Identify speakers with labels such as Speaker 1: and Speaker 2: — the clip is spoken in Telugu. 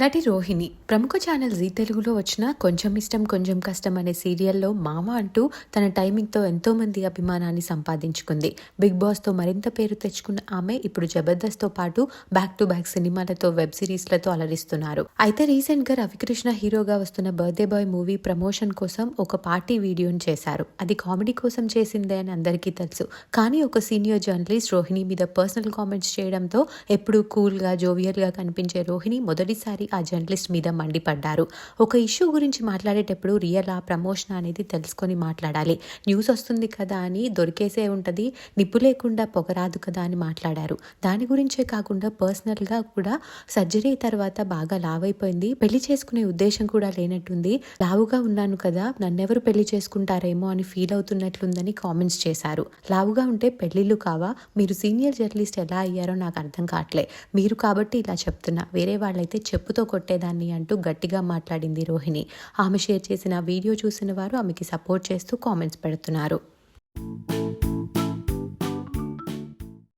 Speaker 1: నటి రోహిణి ప్రముఖ ఛానల్ జీ తెలుగులో వచ్చిన కొంచెం ఇష్టం కొంచెం కష్టం అనే సీరియల్లో మామ అంటూ తన టైమింగ్తో ఎంతో మంది అభిమానాన్ని సంపాదించుకుంది. బిగ్ బాస్తో మరింత పేరు తెచ్చుకున్న ఆమె ఇప్పుడు జబర్దస్త్తో పాటు బ్యాక్ టు బ్యాక్ సినిమాలతో వెబ్ సిరీస్లతో అలరిస్తున్నారు. అయితే రీసెంట్గా రవికృష్ణ హీరోగా వస్తున్న బర్త్డే బాయ్ మూవీ ప్రమోషన్ కోసం ఒక పార్టీ వీడియోని చేశారు. అది కామెడీ కోసం చేసిందే అని అందరికీ తెలుసు. కానీ ఒక సీనియర్ జర్నలిస్ట్ రోహిణి మీద పర్సనల్ కామెంట్స్ చేయడంతో ఎప్పుడూ కూల్గా జోవియల్గా కనిపించే రోహిణి మొదటిసారి ఆ జర్నలిస్ట్ మీద మండిపడ్డారు. ఒక ఇష్యూ గురించి మాట్లాడేటప్పుడు రియల్ ఆ ప్రమోషన్ అనేది తెలుసుకొని మాట్లాడాలి. న్యూస్ వస్తుంది కదా అని దొరికేసే ఉంటుంది నిప్పు లేకుండా పొగరాదు కదా అని మాట్లాడారు. దాని గురించే కాకుండా పర్సనల్గా కూడా సర్జరీ తర్వాత బాగా లావైపోయింది. పెళ్ళి చేసుకునే ఉద్దేశం కూడా లేనట్టుంది. లావుగా ఉన్నాను కదా నన్నెవరు పెళ్ళి చేసుకుంటారేమో అని ఫీల్ అవుతున్నట్లుందని కామెంట్స్ చేశారు. లావుగా ఉంటే పెళ్ళిళ్ళు కావా? మీరు సీనియర్ జర్నలిస్ట్ ఎలా అయ్యారో నాకు అర్థం కావట్లే. మీరు కాబట్టి ఇలా చెప్తున్నా. వేరే వాళ్ళైతే చెప్పుతో కొట్టేదాన్ని అంటూ గట్టిగా మాట్లాడింది రోహిణి. ఆమె షేర్ చేసిన వీడియో చూసిన వారు ఆమెకి సపోర్ట్ చేస్తూ కామెంట్స్ పెడుతున్నారు.